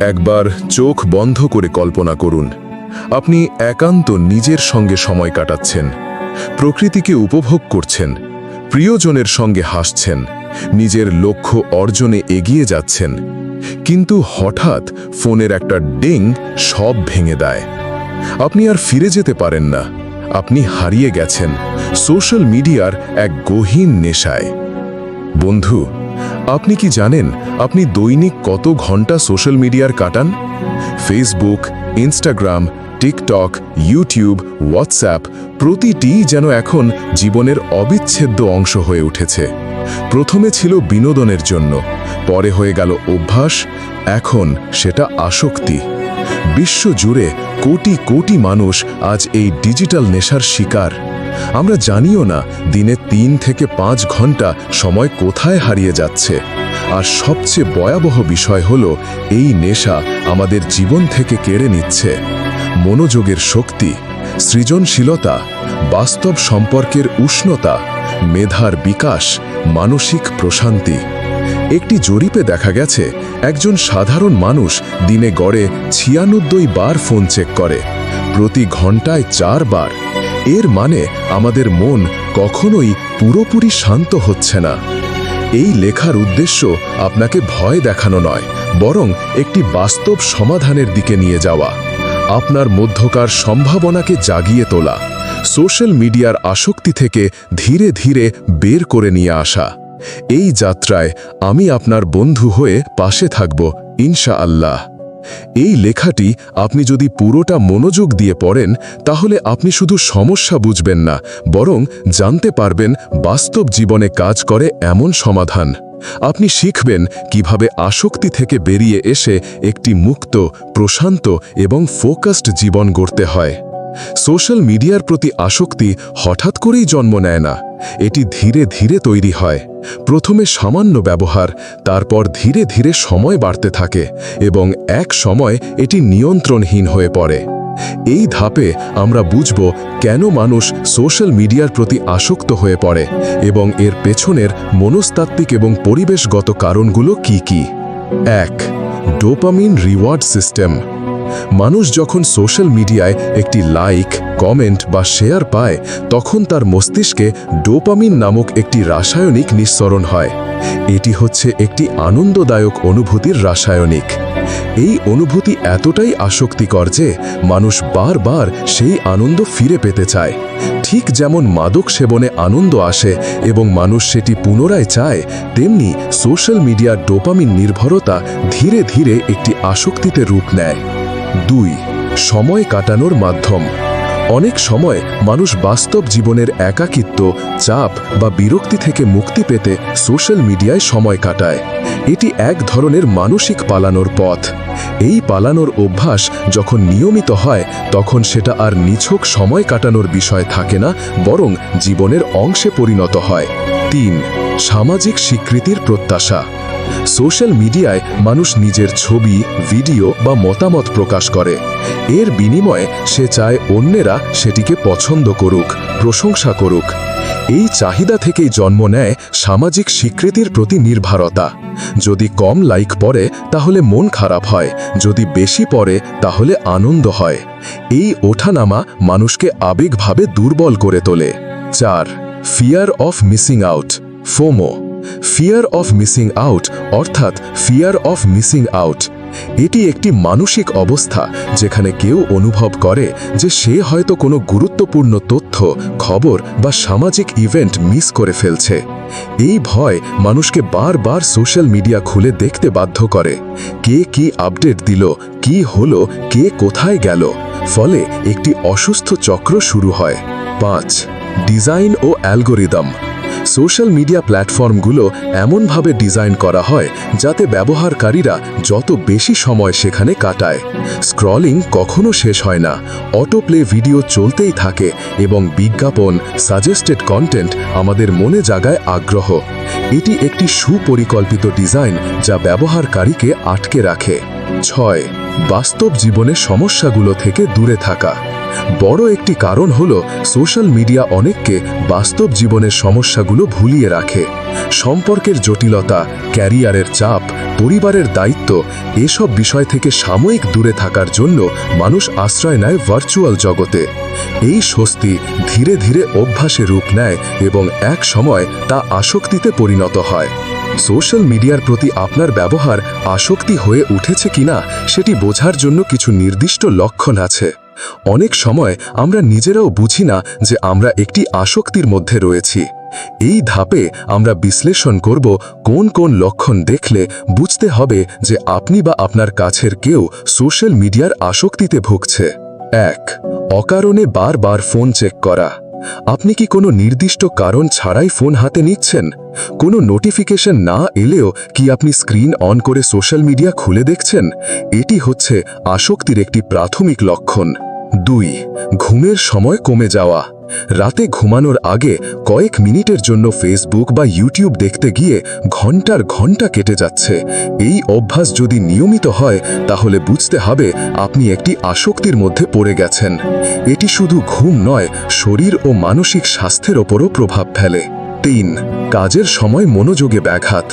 একবার চোখ বন্ধ করে কল্পনা করুন। আপনি একান্ত নিজের সঙ্গে সময় কাটাচ্ছেন। প্রকৃতিকে উপভোগ করছেন। প্রিয়জনের সঙ্গে হাসছেন। নিজের লক্ষ্য অর্জনে এগিয়ে যাচ্ছেন। কিন্তু হঠাৎ ফোনের একটা ডিং সব ভেঙে দেয়। আপনি আর ফিরে যেতে পারেন না। আপনি হারিয়ে গেছেন। সোশ্যাল মিডিয়ার এক গহীন নেশায়। বন্ধু আপনি কি জানেন আপনি দৈনিক কত ঘণ্টা সোশ্যাল মিডিয়ার কাটান? Facebook Instagram TikTok YouTube WhatsApp প্রতিটি যেন এখন জীবনের অবিচ্ছেদ্য অংশ হয়ে উঠেছে। প্রথমে ছিল বিনোদনের জন্য, পরে হয়ে গেল অভ্যাস, এখন সেটা আসক্তি। বিশ্ব জুড়ে কোটি কোটি মানুষ আজ এই ডিজিটাল নেশার শিকার। আমরা জানিও না দিনে তিন থেকে পাঁচ ঘণ্টা সময় কোথায় হারিয়ে যাচ্ছে। আর সবচেয়ে ভয়াবহ বিষয় হল, এই নেশা আমাদের জীবন থেকে কেড়ে নিচ্ছে। মনোযোগের শক্তি, সৃজনশীলতা, বাস্তব সম্পর্কের উষ্ণতা, মেধার বিকাশ, মানসিক প্রশান্তি। একটি জরিপে দেখা গেছে, একজন সাধারণ মানুষ দিনে গড়ে ছিয়ানব্বই বার ফোন চেক করে, প্রতি ঘন্টায় চারবার। এর মানে আমাদের মন কখনোই পুরোপুরি শান্ত হচ্ছে না। এই লেখার উদ্দেশ্য আপনাকে ভয় দেখানো নয়, বরং একটি বাস্তব সমাধানের দিকে নিয়ে যাওয়া। আপনার মধ্যকার সম্ভাবনাকে জাগিয়ে তোলা, সোশ্যাল মিডিয়ার আসক্তি থেকে ধীরে ধীরে বের করে নিয়ে আসা। এই যাত্রায় আমি আপনার বন্ধু হয়ে পাশে থাকব ইনশা আল্লাহ এই লেখাটি আপনি যদি পুরোটা মনোযোগ দিয়ে পড়েন, তাহলে আপনি শুধু সমস্যা বুঝবেন না, বরং জানতে পারবেন বাস্তব জীবনে কাজ করে এমন সমাধান। আপনি শিখবেন কীভাবে আসক্তি থেকে বেরিয়ে এসে একটি মুক্ত, প্রশান্ত এবং ফোকাসড জীবন গড়তে হয়। সোশ্যাল মিডিয়ার প্রতি আসক্তি হঠাৎ করেই জন্ম নেয় না। এটি ধীরে ধীরে তৈরি হয়। প্রথমে সামান্য ব্যবহার, তারপর ধীরে ধীরে সময় বাড়তে থাকে এবং এক সময় এটি নিয়ন্ত্রণহীন হয়ে পড়ে। এই ধাপে আমরা বুঝব কেন মানুষ সোশ্যাল মিডিয়ার প্রতি আসক্ত হয়ে পড়ে এবং এর পেছনের মনস্তাত্ত্বিক এবং পরিবেশগত কারণগুলো কি কি? এক, ডোপামিন রিওয়ার্ড সিস্টেম। মানুষ যখন সোশ্যাল মিডিয়ায় একটি লাইক, কমেন্ট বা শেয়ার পায়, তখন তার মস্তিষ্কে ডোপামিন নামক একটি রাসায়নিক নিঃসরণ হয়। এটি হচ্ছে একটি আনন্দদায়ক অনুভূতির রাসায়নিক। এই অনুভূতি এতটাই আসক্তিকর যে মানুষ বারবার সেই আনন্দ ফিরে পেতে চায়। ঠিক যেমন মাদক সেবনে আনন্দ আসে এবং মানুষ সেটি পুনরায় চায়, তেমনি সোশ্যাল মিডিয়ার ডোপামিন নির্ভরতা ধীরে ধীরে একটি আসক্তিতে রূপ নেয়। দুই, সময় কাটানোর মাধ্যম। অনেক সময় মানুষ বাস্তব জীবনের একাকিত্ব, চাপ বা বিরক্তি থেকে মুক্তি পেতে সোশ্যাল মিডিয়ায় সময় কাটায়। এটি এক ধরনের মানসিক পালানোর পথ। এই পালানোর অভ্যাস যখন নিয়মিত হয়, তখন সেটা আর নিছক সময় কাটানোর বিষয় থাকে না, বরং জীবনের অংশে পরিণত হয়। তিন, সামাজিক স্বীকৃতির প্রত্যাশা। সোশ্যাল মিডিয়ায় মানুষ নিজের ছবি, ভিডিও বা মতামত প্রকাশ করে। এর বিনিময়ে সে চায় অন্যেরা সেটিকে পছন্দ করুক, প্রশংসা করুক। এই চাহিদা থেকেই জন্ম নেয় সামাজিক স্বীকৃতির প্রতি নির্ভরতা। যদি কম লাইক পড়ে, তাহলে মন খারাপ হয়। যদি বেশি পড়ে, তাহলে আনন্দ হয়। এই ওঠানামা মানুষকে আবেগভাবে দুর্বল করে তোলে। চার fear of missing out FOMO fear of missing out অর্থাৎ ফিয়ার অফ মিসিং আউট এটি একটি মানসিক অবস্থা যেখানে কেউ অনুভব করে যে সে হয়তো কোনো গুরুত্বপূর্ণ তথ্য, খবর বা সামাজিক ইভেন্ট মিস করে ফেলছে। এই ভয় মানুষকে বারবার সোশ্যাল মিডিয়া খুলে দেখতে বাধ্য করে। কে কি আপডেট দিল, কি হলো, কে কোথায় গেল? ফলে একটি অসুস্থ চক্র শুরু হয়। পাঁচ ডিজাইন ও অ্যালগোরিদম। সোশ্যাল মিডিয়া প্ল্যাটফর্মগুলো এমনভাবে ডিজাইন করা হয় যাতে ব্যবহারকারীরা যত বেশি সময় সেখানে কাটায়। স্ক্রলিং কখনো শেষ হয় না। অটোপ্লে ভিডিও চলতেই থাকে এবং বিজ্ঞাপন, সাজেস্টেড কন্টেন্ট আমাদের মনে জাগায় আগ্রহ। এটি একটি সুপরিকল্পিত ডিজাইন যা ব্যবহারকারীকে আটকে রাখে। ছয়, বাস্তব জীবনের সমস্যাগুলো থেকে দূরে থাকা। বড় একটি কারণ হল সোশ্যাল মিডিয়া অনেককে বাস্তব জীবনের সমস্যাগুলো ভুলিয়ে রাখে। সম্পর্কের জটিলতা, ক্যারিয়ারের চাপ, পরিবারের দায়িত্ব এসব বিষয় থেকে সাময়িক দূরে থাকার জন্য মানুষ আশ্রয় নেয় ভার্চুয়াল জগতে। এই স্বস্তি ধীরে ধীরে অভ্যাসে রূপ নেয় এবং এক সময় তা আসক্তিতে পরিণত হয়। সোশ্যাল মিডিয়ার প্রতি আপনার ব্যবহার আসক্তি হয়ে উঠেছে কিনা সেটি বোঝার জন্য কিছু নির্দিষ্ট লক্ষণ আছে। অনেক সময় আমরা নিজেরাও বুঝি না যে আমরা একটি আসক্তির মধ্যে রয়েছি। এই ধাপে আমরা বিশ্লেষণ করব কোন কোন লক্ষণ দেখলে বুঝতে হবে যে আপনি বা আপনার কাছের কেউ সোশ্যাল মিডিয়ার আসক্তিতে ভুগছে। এক, অকারণে বারবার ফোন চেক করা। আপনি কি কোনো নির্দিষ্ট কারণ ছাড়াই ফোন হাতে নিচ্ছেন? কোনো নোটিফিকেশন না এলেও কি আপনি স্ক্রিন অন করে সোশ্যাল মিডিয়া খুলে দেখছেন? এটি হচ্ছে আসক্তির একটি প্রাথমিক লক্ষণ। দুই, ঘুমের সময় কমে যাওয়া। রাতে ঘুমানোর আগে কয়েক মিনিটের জন্য ফেসবুক বা ইউটিউব দেখতে গিয়ে ঘণ্টার ঘণ্টা কেটে যাচ্ছে। এই অভ্যাস যদি নিয়মিত হয়, তাহলে বুঝতে হবে আপনি একটি আসক্তির মধ্যে পড়ে গেছেন। এটি শুধু ঘুম নয়, শরীর ও মানসিক স্বাস্থ্যের ওপরও প্রভাব ফেলে। তিন, কাজের সময় মনোযোগে ব্যাঘাত।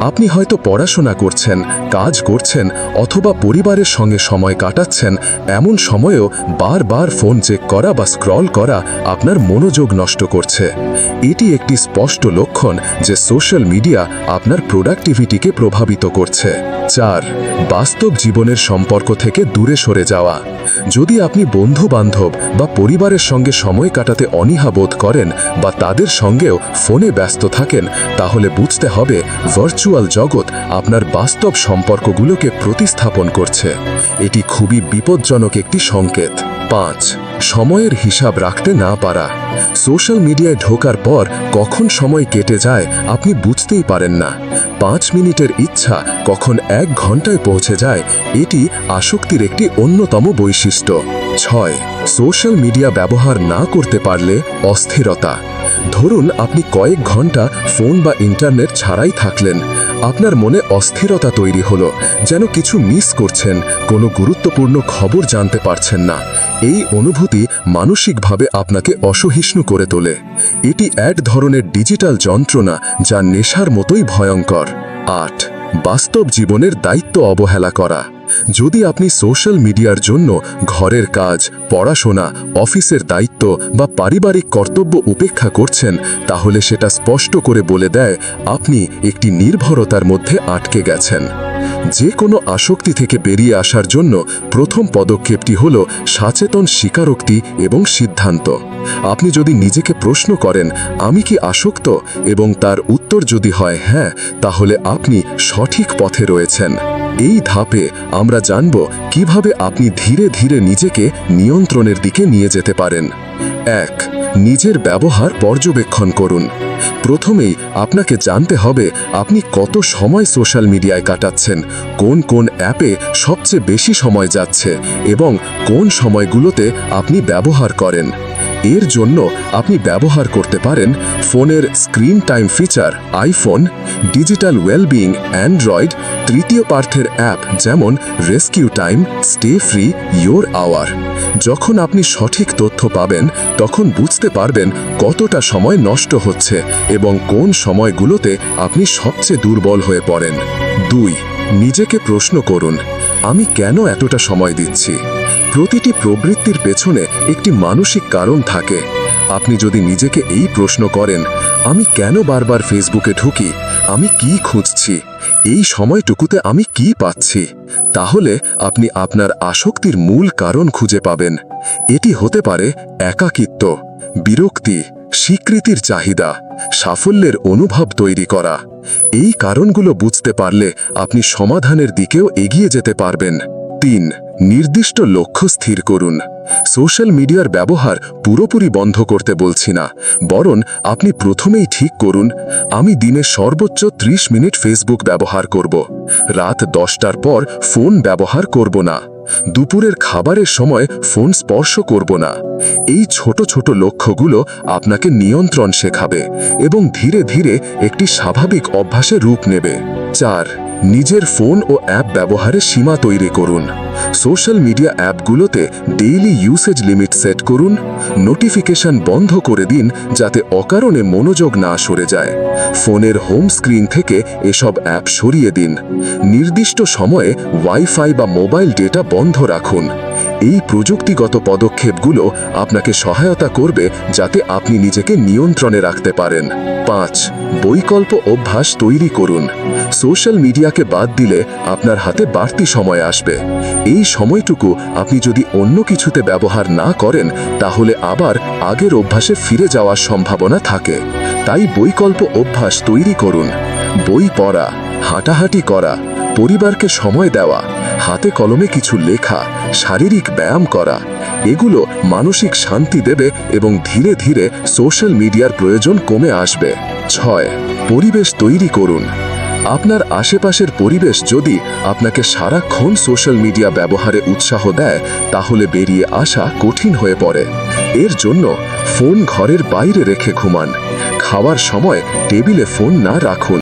আপনি হয়তো পড়াশোনা করছেন, কাজ করছেন, অথবা পরিবারের সঙ্গে সময় কাটাচ্ছেন, এমন সময়েও বারবার ফোন চেক করা বা স্ক্রল করা আপনার মনোযোগ নষ্ট করছে। এটি একটি স্পষ্ট লক্ষণ যে সোশ্যাল মিডিয়া আপনার প্রোডাক্টিভিটিকে প্রভাবিত করছে। চার, বাস্তব জীবনের সম্পর্ক থেকে দূরে সরে যাওয়া। যদি আপনি বন্ধু বান্ধব বা পরিবারের সঙ্গে সময় কাটাতে অনীহা বোধ করেন বা তাদের সঙ্গেও ফোনে ব্যস্ত থাকেন, তাহলে বুঝতে হবে ভার্চুয়াল জগৎ আপনার বাস্তব সম্পর্কগুলোকে প্রতিস্থাপন করছে। এটি খুবই বিপজ্জনক একটি সংকেত। পাঁচ সময়ের হিসাব রাখতে না পারা। সোশ্যাল মিডিয়ায় ঢোকার পর কখন সময় কেটে যায় আপনি বুঝতেই পারেন না। পাঁচ মিনিটের ইচ্ছা কখন এক ঘন্টায় পৌঁছে যায়, এটি আসক্তির একটি অন্যতম বৈশিষ্ট্য। ছয়, সোশ্যাল মিডিয়া ব্যবহার না করতে পারলে অস্থিরতা। ধরুন আপনি কয়েক ঘণ্টা ফোন বা ইন্টারনেট ছাড়াই থাকলেন। আপনার মনে অস্থিরতা তৈরি হলো, যেন কিছু মিস করছেন, কোনো গুরুত্বপূর্ণ খবর জানতে পারছেন না। এই অনুভূতি মানসিকভাবে আপনাকে অসহিষ্ণু করে তোলে। এটি এক ধরনের ডিজিটাল যন্ত্রণা যা নেশার মতোই ভয়ঙ্কর। আট, বাস্তব জীবনের দায়িত্ব অবহেলা করা। যদি আপনি সোশ্যাল মিডিয়ার জন্য ঘরের কাজ, পড়াশোনা, অফিসের দায়িত্ব বা পারিবারিক কর্তব্য উপেক্ষা করছেন, তাহলে সেটা স্পষ্ট করে বলে দেয় আপনি একটি নির্ভরতার মধ্যে আটকে গেছেন। যে কোনো আসক্তি থেকে বেরিয়ে আসার জন্য প্রথম পদক্ষেপটি হল সচেতন স্বীকারোক্তি এবং সিদ্ধান্ত। আপনি যদি নিজেকে প্রশ্ন করেন, আমি কি আসক্ত? এবং তার উত্তর যদি হয় হ্যাঁ তাহলে আপনি সঠিক পথে রয়েছেন। এই ধাপে আমরা জানব কীভাবে আপনি ধীরে ধীরে নিজেকে নিয়ন্ত্রণের দিকে নিয়ে যেতে পারেন। এক নিজের ব্যবহার পর্যবেক্ষণ করুন। প্রথমেই আপনাকে জানতে হবে আপনি কত সময় সোশ্যাল মিডিয়ায় কাটাচ্ছেন, কোন কোন অ্যাপে সবচেয়ে বেশি সময় যাচ্ছে এবং কোন সময়গুলোতে আপনি ব্যবহার করেন। এর জন্য আপনি ব্যবহার করতে পারেন ফোনের screen time feature, iPhone, digital wellbeing, Android, তৃতীয় পার্থের অ্যাপ যেমন rescue time, stay free, your hour. যখন আপনি সঠিক তথ্য পাবেন, তখন বুঝতে পারবেন কতটা সময় নষ্ট হচ্ছে এবং কোন সময়গুলোতে আপনি সবচেয়ে দুর্বল হয়ে পড়েন। দুই, নিজেকে প্রশ্ন করুন। আমি কেন এতটা সময় দিচ্ছি? প্রতিটি প্রবৃত্তির পেছনে একটি মানসিক কারণ থাকে। আপনি যদি নিজেকে এই প্রশ্ন করেন, আমি কেন বারবার ফেসবুকে ঢুকি? আমি কি খুঁজছি? এই সময়টুকুতে আমি কি পাচ্ছি? তাহলে আপনি আপনার আসক্তির মূল কারণ খুঁজে পাবেন। এটি হতে পারে একাকিত্ব, বিরক্তি স্বীকৃতির চাহিদা, সাফল্যের অনুভব তৈরি করা। এই কারণগুলো বুঝতে পারলে আপনি সমাধানের দিকেও এগিয়ে যেতে পারবেন। তিন, নির্দিষ্ট লক্ষ্য স্থির করুন। সোশ্যাল মিডিয়ার ব্যবহার পুরোপুরি বন্ধ করতে বলছি না, বরং আপনি প্রথমেই ঠিক করুন, আমি দিনে সর্বোচ্চ ৩০ মিনিট ফেসবুক ব্যবহার করব। রাত দশটার পর ফোন ব্যবহার করব না। দুপুরের খাবারের সময় ফোন স্পর্শ করব না। এই ছোট ছোট লক্ষ্যগুলো আপনাকে নিয়ন্ত্রণ শেখাবে এবং ধীরে ধীরে একটি স্বাভাবিক অভ্যাসে রূপ নেবে। চার নিজের ফোন ও অ্যাপ ব্যবহারে সীমা তৈরি করুন। সোশ্যাল মিডিয়া অ্যাপগুলোতে ডেইলি ইউসেজ লিমিট সেট করুন। নোটিফিকেশন বন্ধ করে দিন যাতে অকারণে মনোযোগ না সরে যায়। ফোনের হোম স্ক্রিন থেকে এসব অ্যাপ সরিয়ে দিন। নির্দিষ্ট সময়ে ওয়াইফাই বা মোবাইল ডেটা বন্ধ রাখুন। এই প্রযুক্তিগত পদক্ষেপগুলো আপনাকে সহায়তা করবে যাতে আপনি নিজেকে নিয়ন্ত্রণে রাখতে পারেন। পাঁচ, বৈকল্প অভ্যাস তৈরি করুন। সোশ্যাল মিডিয়াকে বাদ দিলে আপনার হাতে বাড়তি সময় আসবে। এই সময়টুকু আপনি যদি অন্য কিছুতে ব্যবহার না করেন, তাহলে আবার আগের অভ্যাসে ফিরে যাওয়ার সম্ভাবনা থাকে। তাই বৈকল্প অভ্যাস তৈরি করুন। বই পড়া, হাঁটাহাঁটি করা পরিবারকে সময় দেওয়া, হাতে কলমে কিছু লেখা, শারীরিক ব্যায়াম করা, এগুলো মানসিক শান্তি দেবে এবং ধীরে ধীরে সোশ্যাল মিডিয়ার প্রয়োজন কমে আসবে। ছয়, পরিবেশ তৈরি করুন। আপনার আশেপাশের পরিবেশ যদি আপনাকে সারাক্ষণ সোশ্যাল মিডিয়া ব্যবহারে উৎসাহ দেয়, তাহলে বেরিয়ে আসা কঠিন হয়ে পড়ে। এর জন্য ফোন ঘরের বাইরে রেখে ঘুমান। খাওয়ার সময় টেবিলে ফোন না রাখুন।